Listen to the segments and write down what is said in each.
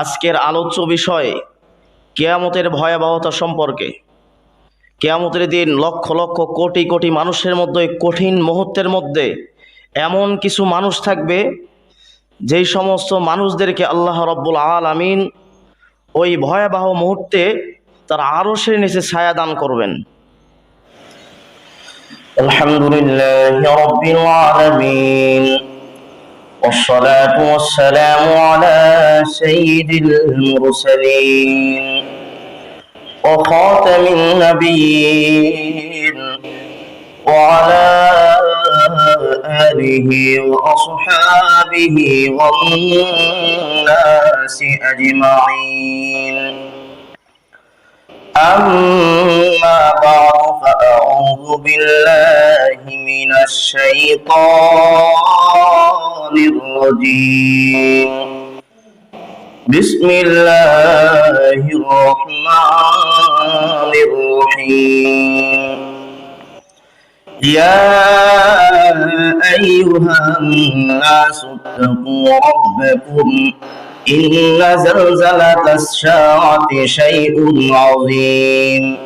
আজকের আলোচ্য বিষয় কেয়ামতের ভয়াবহতা সম্পর্কে। কেয়ামতের দিন লক্ষ লক্ষ কোটি কোটি মানুষের মধ্যে, কঠিন মুহূর্তের মধ্যে এমন কিছু মানুষ থাকবে, যেই সমস্ত মানুষদেরকে আল্লাহ রব্বুল আলামিন ওই ভয়াবহ মুহূর্তে তার সে নিচে ছায়া দান করবেন। والصلاة والسلام على سيد المرسلين وخاتم النبيين وعلى آله وأصحابه والناس أجمعين. أما بعد فأعوذ بالله من الشيطان الرجيم. بسم الله الرحمن الرحيم. يا أيها الناس اتقوا ربكم إن زلزلة الساعة شيء عظيم.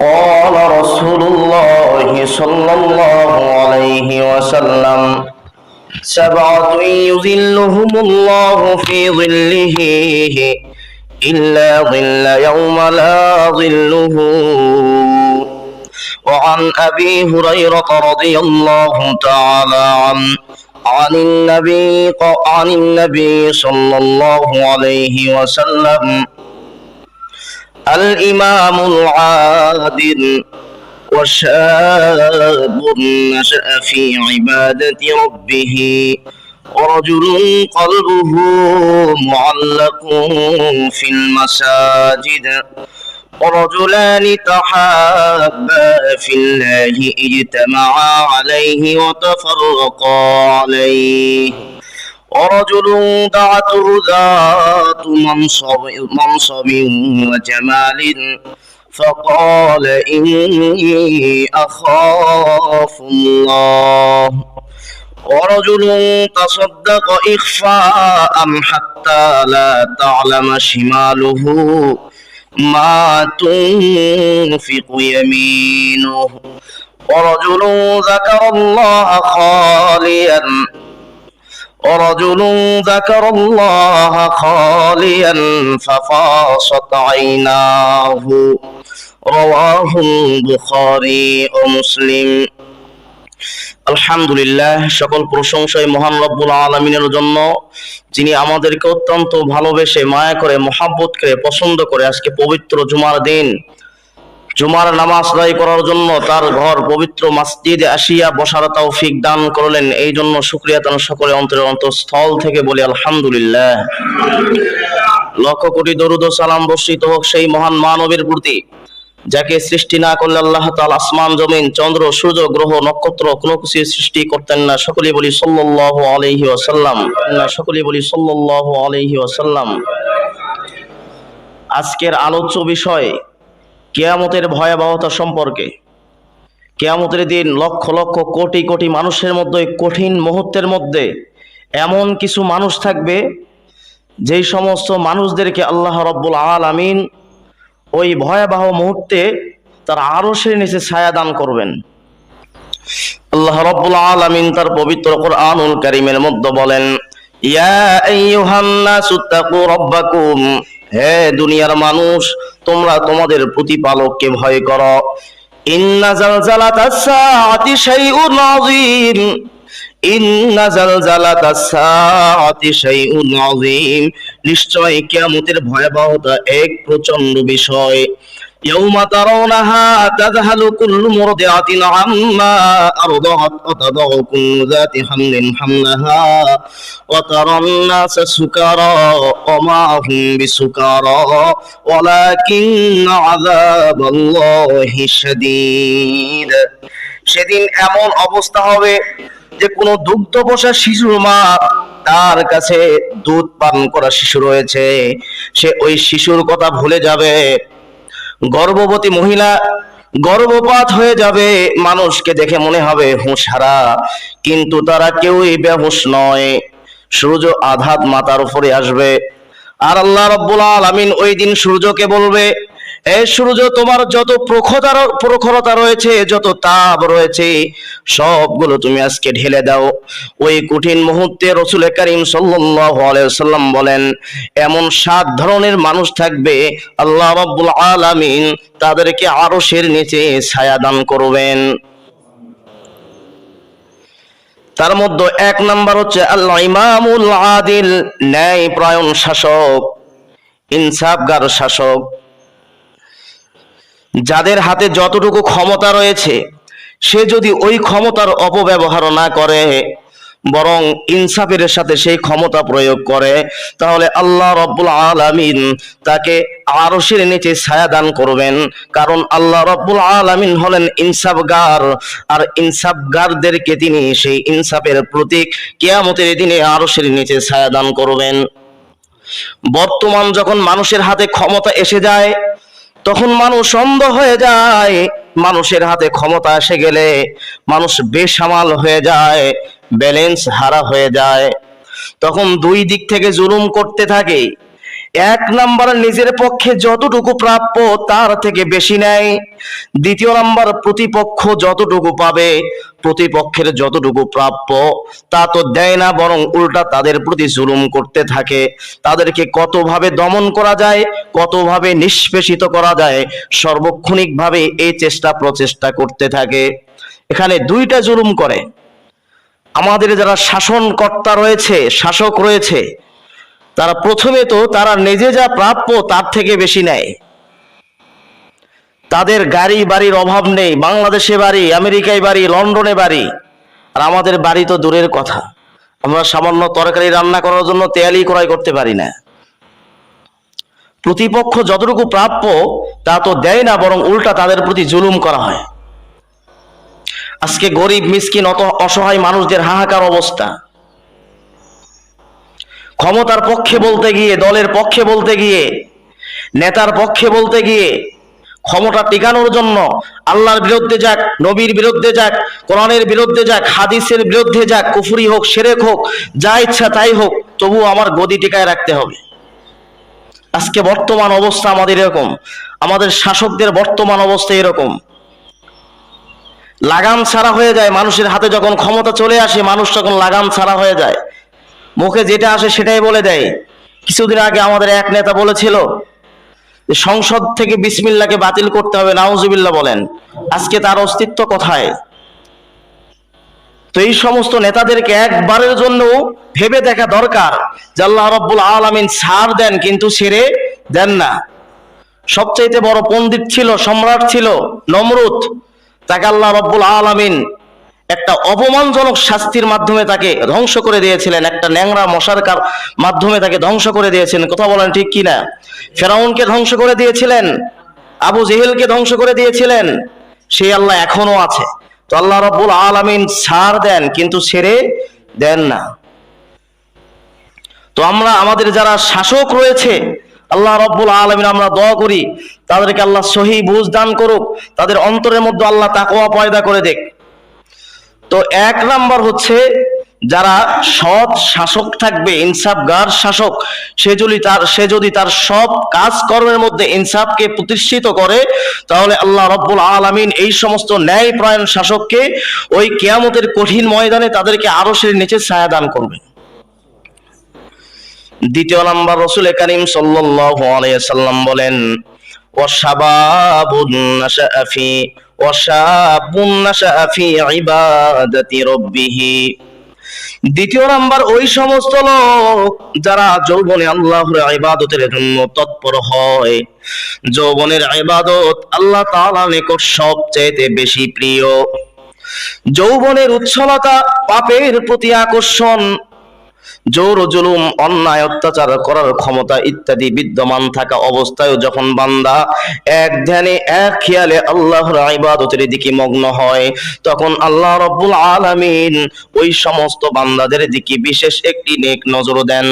قال رسول الله صلى الله عليه وسلم سبعة يظلهم الله في ظله إلا ظل يوم لا ظله. وعن أبي هريرة رضي الله تعالى عنه عن النبي عن النبي صلى الله عليه وسلم الإمام العادل وشاب نشأ في عبادة ربه ورجل قلبه معلق في المساجد ورجلان تحابا في الله اجتمعا عليه وتفرقا عليه. ورجل دعته ذات منصب, منصب وجمال. فقال إني أخاف الله. ورجل تصدق إخفاء حتى لا تعلم شماله. ما تنفق يمينه. ورجل ذكر الله خاليا. ورجل ذكر الله خاليا ففاصت عيناه رواه البخاري ومسلم আলহামদুলিল্লাহ সকল প্রশংসায় মহান রব্বুল আলমিনের জন্য যিনি আমাদেরকে অত্যন্ত ভালোবেসে মায়া করে মহাব্বত করে পছন্দ করে আজকে পবিত্র জুমার দিন জুমার নামাজ আদায় করার জন্য তার ঘর পবিত্র মসজিদে আসিয়া বসার তৌফিক দান করলেন। এই জন্য শুক্রিয়া তান সকলে অন্তরের অন্তঃস্থল থেকে বলি, আলহামদুলিল্লাহ। লক্ষ কোটি দরুদ সালাম বর্ষিত হোক সেই মহান মানবের প্রতি, যাকে সৃষ্টি না করলে আল্লাহ তাল আসমান, জমিন, চন্দ্র, সূর্য, গ্রহ, নক্ষত্র কোনো কিছু সৃষ্টি করতেন না। সকলে বলি, সাল্লাল্লাহু আলাইহি ওয়াসাল্লাম। না সকলে বলি, সাল্লাল্লাহু আলাইহি ওয়াসাল্লাম। আজকের আলোচ্য বিষয় কেয়ামতের ভয়াবহতা সম্পর্কে। কেয়ামতের দিন লক্ষ লক্ষ কোটি কোটি মানুষের মধ্যে, কঠিন মুহূর্তের মধ্যে এমন কিছু মানুষ থাকবে, যেই সমস্ত মানুষদেরকে আল্লাহ রব্বুল আলামিন ওই ভয়াবহ মুহূর্তে তার আরশের নিচে ছায়া দান করবেন। আল্লাহ রব্বুল আলামিন তার পবিত্র কোরআনুল কারীমের মধ্যে বলেন হে দুনিয়ার মানুষ তোমরা তোমাদের প্রতিপালককে ভয় করো। নিশ্চয় কিয়ামতের ভয়াবহতা এক প্রচণ্ড বিষয়। يوم ترونها تذهل كل مرضعة عما أرضعت وتضع كل ذات حمل حملها وترى الناس سكارى وما هم بسكارى ولكن عذاب الله شديد সেদিন এমন অবস্থা হবে যে কোনো দুগ্ধ বসা শিশুর মা তার কাছে দুধ পান করা শিশু রয়েছে সে ওই শিশুর কথা ভুলে যাবে গর্ভবতী মহিলা গর্ভপাত হয়ে যাবে, মানুষকে দেখে মনে হবে হুঁশারা কিন্তু তারা কেউই বেহুশ নয়। সূর্য আধাত মাতার উপরে আসবে। আর আল্লাহ রব্বুল আলামিন ওই দিন সূর্যকে বলবে এই সূর্য, তোমার যত প্রখরতা প্রখরতা রয়েছে, যত তাপ রয়েছে, সবগুলো তুমি আজকে ঢেলে দাও। ওই কঠিন মুহূর্তে রসুল করিম সাল্লাম বলেন, এমন সাত ধরনের মানুষ থাকবে, আল্লাহ রাব্বুল আলামিন তাদেরকে আরশের নিচে ছায়া দান করবেন। তার মধ্যে এক নাম্বার হচ্ছে আল্লাহ ইমামুল আদিল ন্যায় প্রায়ণ শাসক, ইনসাফগার শাসক। যাদের হাতে যতটুকু ক্ষমতা রয়েছে, সে যদি ওই ক্ষমতার অপব্যবহার না করে, বরং ইনসাফের সাথে সেই ক্ষমতা প্রয়োগ করে, তাহলে আল্লাহ রব্বুল আলামিন তাকে আরশের নিচে ছায়া দান করবেন। কারণ আল্লাহ রব্বুল আলামিন হলেন ইনসাফগার, আর ইনসাফগারদেরকে তিনি সেই ইনসাফের প্রতীক কেয়ামতের দিনে আরশের নিচে ছায়া দান করবেন। বর্তমান যখন মানুষের হাতে ক্ষমতা এসে যায় তখন মানুষ অন্ধ হয়ে যায়, মানুষের হাতে ক্ষমতা এসে গেলে মানুষ বেসামাল হয়ে যায় ব্যালেন্স হারা হয়ে যায়। তখন দুই দিক থেকে জুলুম করতে থাকে এক নাম্বার নিজের পক্ষে যতটুকু প্রাপ্য তার থেকে বেশি নেয়। দ্বিতীয় নাম্বার, প্রতিপক্ষ যতটুকু পাবে, প্রতিপক্ষের যতটুকু প্রাপ্য, তা তো দেয় না, বরং উল্টা তাদের প্রতি জুলুম করতে থাকে। তাদেরকে কতভাবে দমন করা যায়, কতভাবে নিষ্পেষিত করা যায়, সর্বক্ষণিকভাবে এই চেষ্টা প্রচেষ্টা করতে থাকে। এখানে দুইটা জুলুম করে। আমাদের যারা শাসনকর্তা রয়েছে, শাসক রয়েছে তারা প্রথমে তো তারা নিজে যা প্রাপ্য তার থেকে বেশি নেয়। তাদের গাড়ি বাড়ির অভাব নেই, বাংলাদেশে বাড়ি, আমেরিকায় বাড়ি, লন্ডনে বাড়ি, আর আমাদের বাড়ি তো দূরের কথা। আমরা সামান্য তরকারি রান্না করার জন্য তেয়ালি ক্রয় করতে পারি না। প্রতিপক্ষ যতটুকু প্রাপ্য, তা তো দেয় না, বরং উল্টা তাদের প্রতি জুলুম করা হয়। আজকে গরিব, মিসকিন, অত অসহায় মানুষদের হাহাকার অবস্থা। ক্ষমতার পক্ষে বলতে গিয়ে, দলের পক্ষে বলতে গিয়ে, নেতার পক্ষে বলতে গিয়ে ক্ষমতা টিকানোর জন্য আল্লাহর বিরুদ্ধে যাক, নবীর বিরুদ্ধে যাক, কোরআনের বিরুদ্ধে যাক, হাদিসের বিরুদ্ধে যাক, কুফরি হোক, সেরেক হোক, যা ইচ্ছা তাই হোক তবু আমার গদি টিকায় রাখতে হবে। আজকে বর্তমান অবস্থা আমাদের এরকম। আমাদের শাসকদের বর্তমান অবস্থা এরকম। লাগাম ছাড়া হয়ে যায়, মানুষের হাতে যখন ক্ষমতা চলে আসে, মানুষ তখন লাগাম ছাড়া হয়ে যায়। মুখে যেটা আসে সেটাই বলে দেয়। কিছুদিন আগে আমাদের এক নেতা বলেছিল সংসদ থেকে বিসমিল্লাকে বাতিল করতে হবে, নাউজুবিল্লাহ বলেন। আজকে তার অস্তিত্ব কোথায়? তো এই সমস্ত নেতাদেরকে একবারের জন্য ভেবে দেখা দরকার যে আল্লাহ রব্বুল আলামিন সার দেন, কিন্তু ছেড়ে দেন না। সবচাইতে বড় পণ্ডিত ছিল, সম্রাট ছিল নমরুদ। তাকে আল্লাহ রব্বুল আলামিন একটা অপমানজনক শাস্তির মাধ্যমে তাকে ধ্বংস করে দিয়েছিলেন, একটা ন্যাংরা মশার মাধ্যমে তাকে ধ্বংস করে দিয়েছিলেন কথা বলেন ঠিক কিনা? ফেরাউনকে ধ্বংস করে দিয়েছিলেন, আবু জেহেলকে ধ্বংস করে দিয়েছিলেন সেই আল্লাহ এখনও আছে। তো আল্লাহ রব্বুল আলামিন ছাড় দেন, কিন্তু ছেড়ে দেন না। তো আমরা, আমাদের যারা শাসক রয়েছে, আল্লাহ রব্বুল আলমিন আমরা দোয়া করি, তাদেরকে আল্লাহ সহি বুঝ দান করুক, তাদের অন্তরের মধ্যে আল্লাহ তাকোয়া পয়দা করে দেখ। তো এক নাম্বার হচ্ছে যারা সৎ শাসক থাকবে, ইনসাফগার শাসক, সে যদি তার, সে যদি তার সব কাজ কর্মের মধ্যে ইনসাফকে প্রতিষ্ঠিত করে, তাহলে আল্লাহ রব্বুল আলামিন এই সমস্ত ন্যায় প্রায়ণ শাসককে ওই কেয়ামতের কঠিন ময়দানে তাদেরকে আরও সে নিচে ছায়া দান করবে। দ্বিতীয় নাম্বার রসুল করিম সাল্লাল্লাহু আলাইহি সাল্লাম বলেন নাশাআ ফি ওয়াশাবুন নাশাআ ফি ইবাদাতি রাব্বিহি দ্বিতীয় নাম্বার, ওই সমস্ত লোক যারা যৌবনে আল্লাহর ইবাদতের জন্য তৎপর হয়, যৌবনের ইবাদত আল্লাহ তাআলার নিকট সবচেয়ে বেশি প্রিয়। যৌবনের উচ্ছলতা পাপের প্রতি আকর্ষণ জোর জুলুম অন্যায়, অত্যাচার করার ক্ষমতা ইত্যাদি বিদ্যমান থাকা অবস্থায় যখন বান্দা এক ধ্যানে, এক খেয়ালে আল্লাহর ইবাদতের দিকে মগ্ন হয়, তখন আল্লাহ রব্বুল আলামিন ওই সমস্ত বান্দাদের দিকে বিশেষ একটি নেক নজর দেন।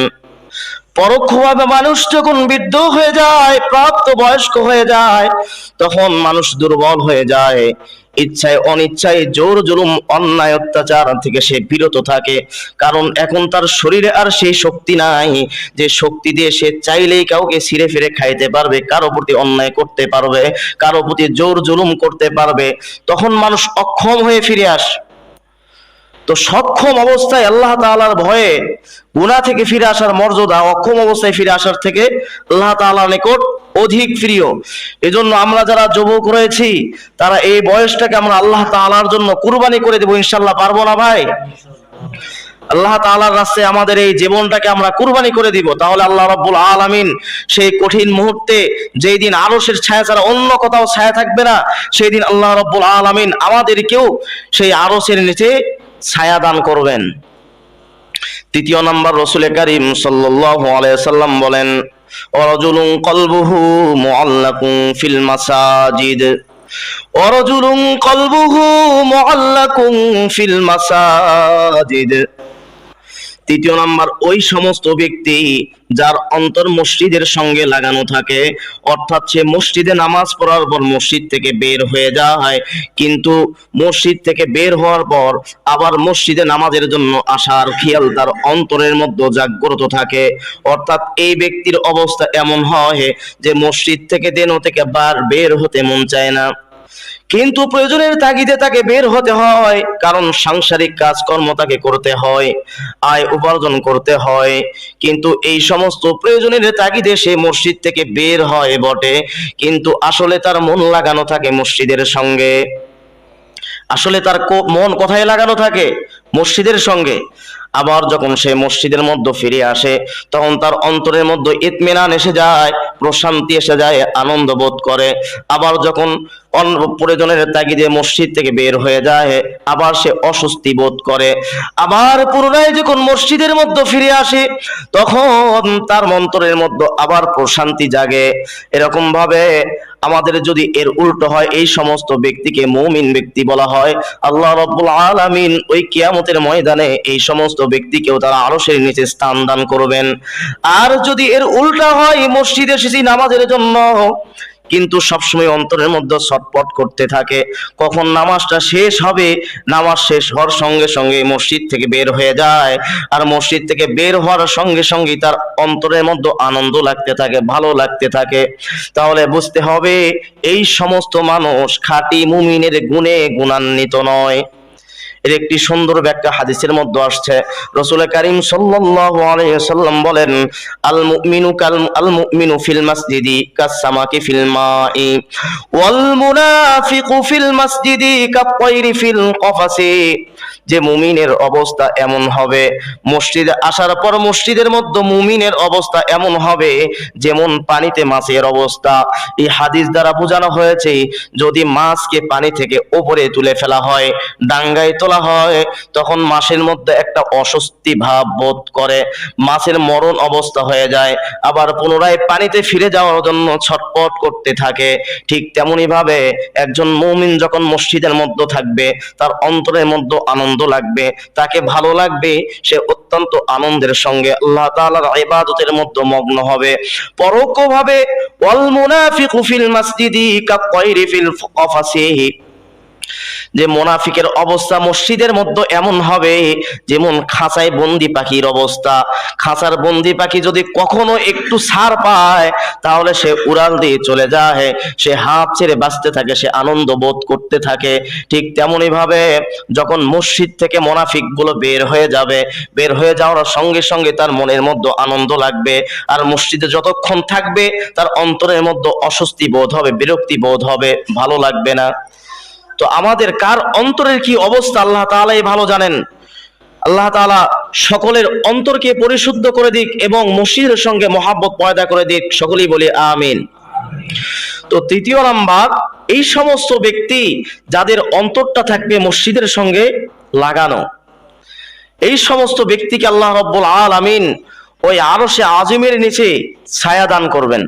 পরোক্ষভাবে মানুষ যখন বৃদ্ধ হয়ে যায় প্রাপ্ত বয়স্ক হয়ে যায়, তখন মানুষ দুর্বল হয়ে যায়। ইচ্ছায় অনিচ্ছায় জোর জুলুম, অন্যায়, অত্যাচার থেকে সে বিরত থাকে। কারণ এখন তার শরীরে আর সেই শক্তি নাই। যে শক্তি দিয়ে সে চাইলেই কাউকে ছিঁড়ে ফিরে খাইতে পারবে, কারও প্রতি অন্যায় করতে পারবে, কারও প্রতি জোর জুলুম করতে পারবে। তখন মানুষ অক্ষম হয়ে ফিরে আসে। তো সক্ষম অবস্থায় আল্লাহ তাআলার ভয়ে গুনাহ থেকে ফিরে আসার মর্যাদা অক্ষম অবস্থায় ফিরে আসার থেকে আল্লাহ তাআলার নিকট অধিক প্রিয়। এজন্য আমরা যারা যুবক রয়েছি, তারা এই বয়সটাকে আমরা আল্লাহ তাআলার জন্য কুরবানি করে দেবো ইনশাল্লাহ পারব না ভাই? আল্লাহ তাআলার রাস্তায় আমাদের এই জীবনটাকে আমরা কুরবানি করে দিব। তাহলে আল্লাহ রব্বুল আলামিন সেই কঠিন মুহূর্তে, যেই দিন আরশের ছায়া ছাড়া অন্য কোথাও ছায়া থাকবে না, সেই দিন আল্লাহ রাব্বুল আলামিন আমাদেরকেও সেই আরশের নিচে ছায়া দান করবেন। তৃতীয় নাম্বার রসুল করিম সাল্লাল্লাহু আলাইহি সাল্লাম বলেন ওয়ারাজুলুন কলবুহু মুআল্লাকুন ফিল মাসাজিদ ওয়ারাজুলুন কলবুহু মুআল্লাকুন ফিল মাসাজিদ তৃতীয় নাম্বার, ওই সমস্ত ব্যক্তি যার অন্তর মসজিদের সঙ্গে লাগানো থাকে, অর্থাৎ সে মসজিদে নামাজ পড়ার পর মসজিদ থেকে বের হয়ে যায়। কিন্তু মসজিদ থেকে বের হওয়ার পর আবার মসজিদে নামাজের জন্য আসার খেয়াল তার অন্তরের মধ্যে জাগ্রত থাকে। অর্থাৎ এই ব্যক্তির অবস্থা এমন হয় যে মসজিদ থেকে দেন থেকে বার বের হতে মন চায় না। কিন্তু প্রয়োজনের তাগিদে তাকে বের হতে হয়, কারণ সাংসারিক কাজকর্ম তাকে করতে হয়, আয় উপার্জন করতে হয়। কিন্তু এই সমস্ত প্রয়োজনের তাগিদে সে মসজিদ থেকে বের হয় বটে, কিন্তু আসলে তার মন লাগানো থাকে মসজিদের সঙ্গে। আসলে তার মন কোথায় লাগানো থাকে? মসজিদের সঙ্গে। আবার যখন সে মসজিদের মধ্যে ফিরে আসে, তখন তার অন্তরের মধ্যে ইতমিনান এসে যায়, প্রশান্তি এসে যায়, আনন্দ বোধ করে। আবার যখন প্রয়োজনের তাগিদে মসজিদ থেকে বের হয়ে যায়, আবার সে অস্বস্তি বোধ করে। আবার পুনরায় যখন মসজিদের মধ্যে ফিরে আসে, তখন তার মন্তরের মধ্যে আবার প্রশান্তি জাগে। এরকম ভাবে আমাদের যদি এর উল্টো হয়, এই সমস্ত ব্যক্তিকে মৌমিন ব্যক্তি বলা হয়। আল্লাহ রব্বুল আলমিন ওই কিয়ামতের ময়দানে এই সমস্ত ব্যক্তিকেও তারা আরও আরশের নিচে স্থান দান করবেন। আর যদি এর উল্টা হয়, মসজিদে এসেছি, নামাজের জন্য কিন্তু সবসময় অন্তরের মধ্যে ছটপট করতে থাকে। কখন নামাজটা শেষ হবে, নামাজ শেষ হওয়ার সঙ্গে সঙ্গে মসজিদ থেকে বের হয়ে যায়। আর মসজিদ থেকে বের হওয়ার সঙ্গে সঙ্গে তার অন্তরের মধ্যে আনন্দ লাগতে থাকে, ভালো লাগতে থাকে। তাহলে বুঝতে হবে, এই সমস্ত মানুষ খাঁটি মুমিনের গুণে গুণান্বিত নয়। এর একটি সুন্দর ব্যাখ্যা হাদিসের মধ্যে আসছে। রসুল করিম সাল্লাম বলেন আল মুমিনু কাল আল মুমিনু ফিল মাসজিদি কাসসামাকি ফিল মাই ওয়াল মুনাফিকু ফিল মাসজিদি ফিল কফাসি। যে মুমিনের অবস্থা এমন হবে, মসজিদে আসার পর মসজিদের মধ্যে মুমিনের অবস্থা এমন হবে যেমন পানিতে মাছের অবস্থা। এই হাদিস দ্বারা বোঝানো হয়েছে, যদি মাছকে পানি থেকে উপরে তুলে ফেলা হয়, ডাঙ্গায় তোলা হয়, তখন মাছের মধ্যে একটা অস্বস্তি ভাব বোধ করে। মাছের মরণ অবস্থা হয়ে যায়, আবার পুনরায় পানিতে ফিরে যাওয়ার জন্য ছটপট করতে থাকে। ঠিক তেমনি ভাবে একজন মুমিন যখন মসজিদের মধ্যে থাকবে, তার অন্তরের মধ্যে আনন্দ লাগবে। তাকে ভালো লাগবে, সে অত্যন্ত আনন্দের সঙ্গে আল্লাহ তাআলার ইবাদতের মধ্যে মগ্ন হবে। পরোক্ষভাবে, ওয়াল মুনাফিকু ফিল মাসজিদি কাত্তাইরি ফিল কফাসি যে মোনাফিকের অবস্থা মসজিদের মধ্যে এমন হবে যেমন খাঁচায় বন্দি পাখির অবস্থা। খাঁচার বন্দি পাখি যদি কখনো একটু ছাড় পায়, তাহলে সে উড়াল দিয়ে চলে যায়। সে হাত ছেড়ে বাঁচতে থাকে, সে আনন্দ বোধ করতে থাকে। ঠিক তেমনি ভাবে যখন মসজিদ থেকে মোনাফিকগুলো বের হয়ে যাবে, বের হয়ে যাওয়ার সঙ্গে সঙ্গে তার মনের মধ্যে আনন্দ লাগবে। আর মসজিদে যতক্ষণ থাকবে, তার অন্তরের মধ্যে অস্বস্তি বোধ হবে, বিরক্তি বোধ হবে, ভালো লাগবে না। তো আমাদের কার অন্তরের কি অবস্থা, আল্লাহ তাআলাই ভালো জানেন। আল্লাহ তাআলা সকলের অন্তরকে পরিশুদ্ধ করে দিক এবং মসজিদের সঙ্গে মহাব্বত পয়দা করে দিক। সকলেই বলি আমিন। তো তৃতীয় নাম্বার, এই সমস্ত ব্যক্তি যাদের অন্তরটা থাকবে মসজিদের সঙ্গে লাগানো, এই সমস্ত ব্যক্তিকে আল্লাহ রব্বুল আল আমিন ওই আরও সে আজিমের নিচে ছায়া দান করবেন।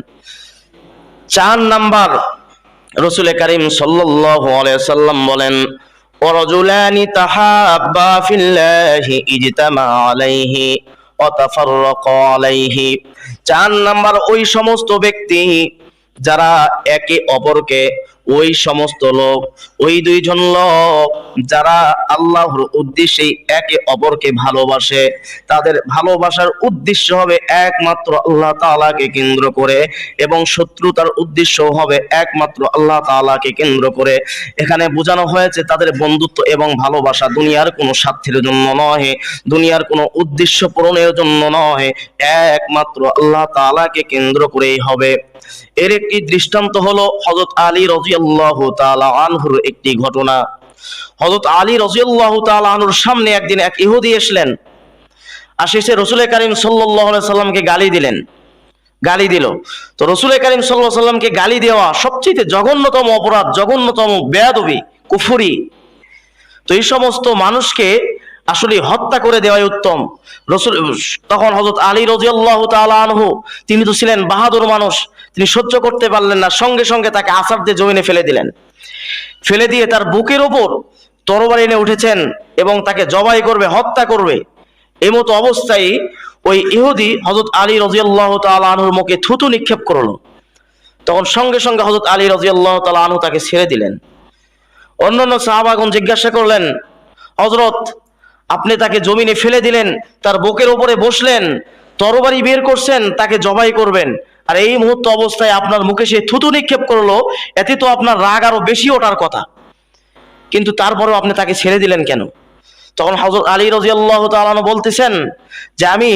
চার নাম্বার রসুল করিম সাল্লাল্লাহু আলাইহি সাল্লাম বলেন ورجلان تحابا في الله اجتمع عليه وتفرقا عليه চার নাম্বার ওই সমস্ত ব্যক্তি যারা একে অপরকে ওই সমস্ত লোক, ওই দুইজন লোক যারা আল্লাহর উদ্দেশ্যে একে অপরকে ভালোবাসে, তাদের ভালোবাসার উদ্দেশ্য হবে একমাত্র আল্লাহ তাআলাকে কেন্দ্র করে এবং শত্রুতার উদ্দেশ্য হবে একমাত্র আল্লাহ তাআলাকে কেন্দ্র করে। এখানে বোঝানো হয়েছে তাদের বন্ধুত্ব এবং ভালোবাসা দুনিয়ার কোনো স্বার্থের জন্য নয় দুনিয়ার কোনো উদ্দেশ্য পূরণের জন্য নয় একমাত্র আল্লাহ তাআলাকে কেন্দ্র করেই হবে। এর একটি দৃষ্টান্ত হলো হযরত আলী রাদিয়াল্লাহু তাআলা আনহুর একটি ঘটনা। হযরত আলী রাদিয়াল্লাহু তাআলা আনহুর সামনে একদিন এক ইহুদি এসলেন। আর শেষে রসুল করিম সাল্লাল্লাহু সাল্লামকে গালি দিলেন। গালি দিল। তো রসুল করিম আলাইহি সাল্লামকে গালি দেওয়া সবচেয়ে জঘন্যতম অপরাধ, জঘন্যতম বেয়াদবি, কুফুরি। তো এই সমস্ত মানুষকে আসলে হত্যা করে দেওয়াই উত্তম। রসুল তখন হজরত আলী রাদিয়াল্লাহু তাআলা আনহু, তিনি তো ছিলেন বাহাদুর মানুষ তিনি সহ্য করতে পারলেন না। সঙ্গে সঙ্গে তাকে আসার দিয়ে জমিনে ফেলে দিলেন। ফেলে দিয়ে তার বুকের ওপর তরবারি এনে উঠেছেন এবং তাকে জবাই করবে, হত্যা করবে। এমতো অবস্থায় ওই ইহুদি হজরত আলী রাদিয়াল্লাহু তাআলা আনহুর মুখে থুতু নিক্ষেপ করল। তখন সঙ্গে সঙ্গে হজরত আলী রাদিয়াল্লাহু তাআলা আনহু তাকে ছেড়ে দিলেন। অন্যান্য সাহাবাগণ জিজ্ঞাসা করলেন হজরত আপনি তাকে জমিনে ফেলে দিলেন, তার বুকের উপরে বসলেন, তরবারি বের করছেন, তাকে জবাই করবেন। আর এই মুহূর্ত অবস্থায় আপনার মুখে সে থুতু নিক্ষেপ করল, এতে তো আপনার রাগ আরও বেশি ওঠার কথা। কিন্তু তারপরেও আপনি তাকে ছেড়ে দিলেন কেন? তখন হজরত আলী রাজিয়াল্লাহ তাআলা বলতেছেন যে, আমি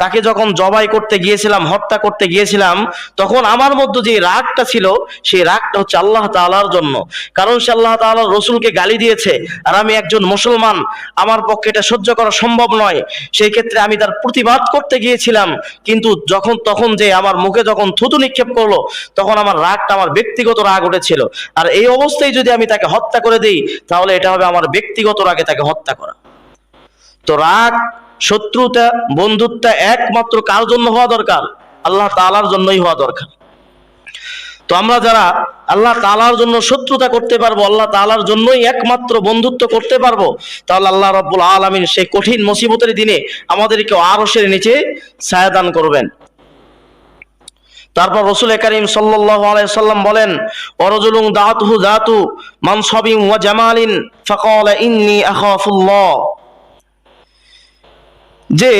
তাকে যখন জবাই করতে গিয়েছিলাম, হত্যা করতে গিয়েছিলাম, তখন আমার মধ্যে যে রাগটা ছিল, সেই রাগটা হচ্ছে আল্লাহ তাআলার জন্য। কারণ সে আল্লাহ তাআলার রসুলকে গালি দিয়েছে, আর আমি একজন মুসলমান, আমার পক্ষে এটা সহ্য করা সম্ভব নয়। সেই ক্ষেত্রে আমি তার প্রতিবাদ করতে গিয়েছিলাম, কিন্তু যখন, তখন যে আমার মুখে যখন থুতু নিক্ষেপ করল, তখন আমার রাগটা, আমার ব্যক্তিগত রাগ উঠেছিল। আর এই অবস্থায় যদি আমি তাকে হত্যা করে দিই, তাহলে এটা হবে আমার ব্যক্তিগত রাগে তাকে হত্যা করা। তো রাগ শত্রুতা বন্ধুত্ব একমাত্র কার জন্য হওয়া দরকার? আল্লাহ তালার জন্যই হওয়া দরকার। তো আমরা যারা আল্লাহ তালার জন্য শত্রুতা করতে পারব, আল্লাহ তালার জন্যই একমাত্র বন্ধুত্ব করতে পারব, তাহলে আল্লাহ রব্বুল আলমিন সেই কঠিন মুসিবতের দিনে আমাদেরকে আরসের নিচে ছায়াদান করবেন। তারপর রসুল করিম সাল্লাম বলেন, অরজুলুং দাতুহু দাতু মানসাবিন ওয়া জামালিন, ফাকালা ইন্নি আখাফুল্লাহ। যে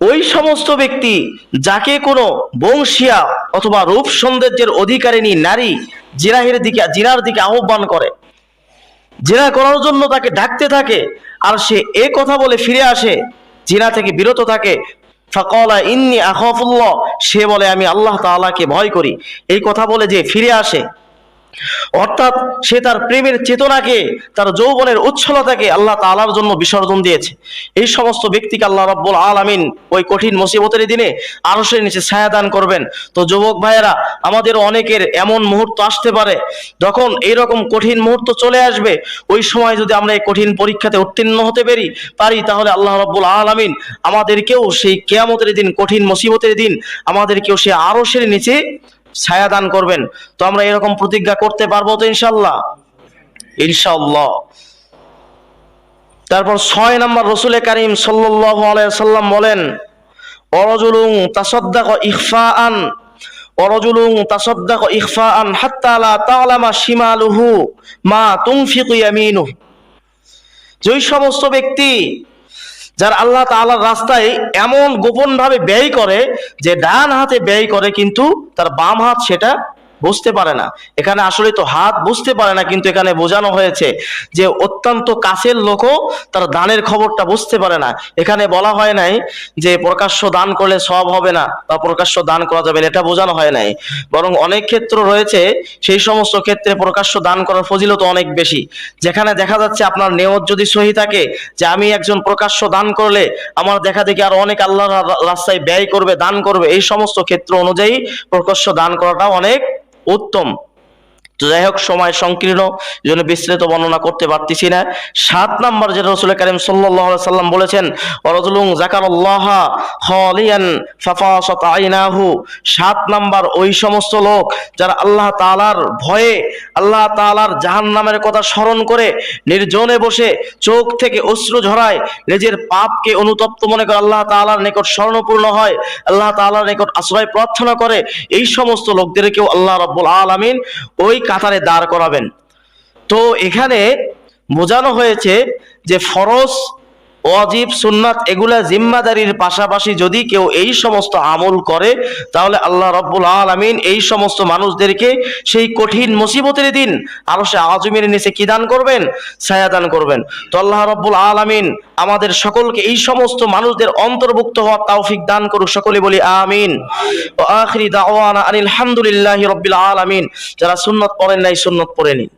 ওই সমস্ত ব্যক্তি যাকে কোনো বংশিয়া অথবা রূপ সৌন্দর্যের অধিকারিণী নারী জিরাহের দিকে, জিরার দিকে আহ্বান করে। জিরা করার জন্য তাকে ডাকতে থাকে আর সে এ কথা বলে ফিরে আসে জিনা থেকে বিরত থাকে। ফকলা ইন্নি আখাফুল্লাহ, সে বলে, আমি আল্লাহ তাআলাকে ভয় করি। এই কথা বলে যে ফিরে আসে। অর্থাৎ সে তার প্রেমের চেতনাকে, তার যৌবনের উচ্ছলতাকে আল্লাহ তাআলার জন্য বিসর্জন দিয়েছে। এই সমস্ত ব্যক্তিকে আল্লাহ রাব্বুল আলামিন ওই কঠিন মুসিবতের দিনে আরশের নিচে ছায়া দান করবেন। তো যুবক ভাইয়েরা আমাদের অনেকের এমন মুহূর্ত আসতে পারে, যখন এইরকম কঠিন মুহূর্ত চলে আসবে। ওই সময় যদি আমরা এই কঠিন পরীক্ষাতে উত্তীর্ণ হতে পারি পারি, তাহলে আল্লাহ রাব্বুল আলামিন আমাদেরকেও সেই কেয়ামতের দিন, কঠিন মুসিবতের দিন, আমাদেরকেও সেই আরশের নিচে ছায়া দান করবেন। তো আমরা এরকম প্রতিজ্ঞা করতে পারব তো ইনশাল্লাহ ইনশাল্লাহ তারপর ছয় নম্বর রসুলে কারিম সাল্লাল্লাহু আলাইহি সাল্লাম বলেন অরজুলুং তাসাদ্দাক ইখফাআন অরজুলুং তাসাদ্দাক ইখফাআন হাত্তা লা তা'লামা শিমালুহু মা তুনফিকু ইয়ামিনুহু। যেই সমস্ত ব্যক্তি যারা আল্লাহ তালার রাস্তায় এমন গোপনভাবে ব্যয় করে যে ডান হাতে ব্যয় করে কিন্তু তার বাম হাত সেটা বুঝতে পারে না। এখানে আসলে তো হাত বুঝতে পারে না, কিন্তু এখানে বোঝানো হয়েছে যে অত্যন্ত কাছের লোকও তার দানের খবরটা বুঝতে পারে না। এখানে বলা হয় নাই যে প্রকাশ্য দান করলে সব হবে না বা প্রকাশ্য দান করা যাবে এটা বোঝানো হয় নাই। বরং অনেক ক্ষেত্র রয়েছে, সেই সমস্ত ক্ষেত্রে প্রকাশ্য দান করার ফজিলত অনেক বেশি। যেখানে দেখা যাচ্ছে আপনার নেয়ত যদি সহি থাকে যে আমি একজন প্রকাশ্য দান করলে আমার দেখা দেখি আর অনেক আল্লাহর রাস্তায় ব্যয় করবে, দান করবে, এই সমস্ত ক্ষেত্র অনুযায়ী প্রকাশ্য দান করাটা অনেক উত্তম। যাই হোক, সময় সংকীর্ণ এই জন্য বিস্তৃত বর্ণনা করতে পারতেছি না। সাত নাম্বার যেটা রসুল করিম আলাইহি সাল্লাম বলেছেন ফাফাসাত আইনাহু। সাত নাম্বার, ওই সমস্ত লোক যারা আল্লাহ তাআলার ভয়ে, আল্লাহ তাআলার জাহান্নামের কথা স্মরণ করে, নির্জনে বসে চোখ থেকে অশ্রু ঝরায় নিজের পাপকে অনুতপ্ত মনে করে আল্লাহ তাআলার নিকট স্মরণপূর্ণ হয়, আল্লাহ তাআলার নিকট আশ্রয় প্রার্থনা করে, এই সমস্ত লোকদেরকেও আল্লাহ রাব্বুল আলামিন ওই কাতারে দাঁড় করাবেন। তো এখানে বোঝানো হয়েছে যে ফরজ ওয়াজিব, সুন্নাত, এগুলা জিম্মাদারির পাশাপাশি যদি কেউ এই সমস্ত আমল করে, তাহলে আল্লাহ রব্বুল আলামিন এই সমস্ত মানুষদেরকে সেই কঠিন মুসিবতের দিন আরও সে আজমের নিচে কি দান করবেন? ছায়া দান করবেন। তো আল্লাহ রব্বুল আলামিন আমাদের সকলকে এই সমস্ত মানুষদের অন্তর্ভুক্ত হওয়ার তাওফিক দান করুক। সকলে বলি আমিন। আখরি দাওয়ানা আনিল হামদুলিল্লাহি রব্বিল আলামিন। যারা সুন্নত পড়েন নাই, সুন্নত পড়ে নিন।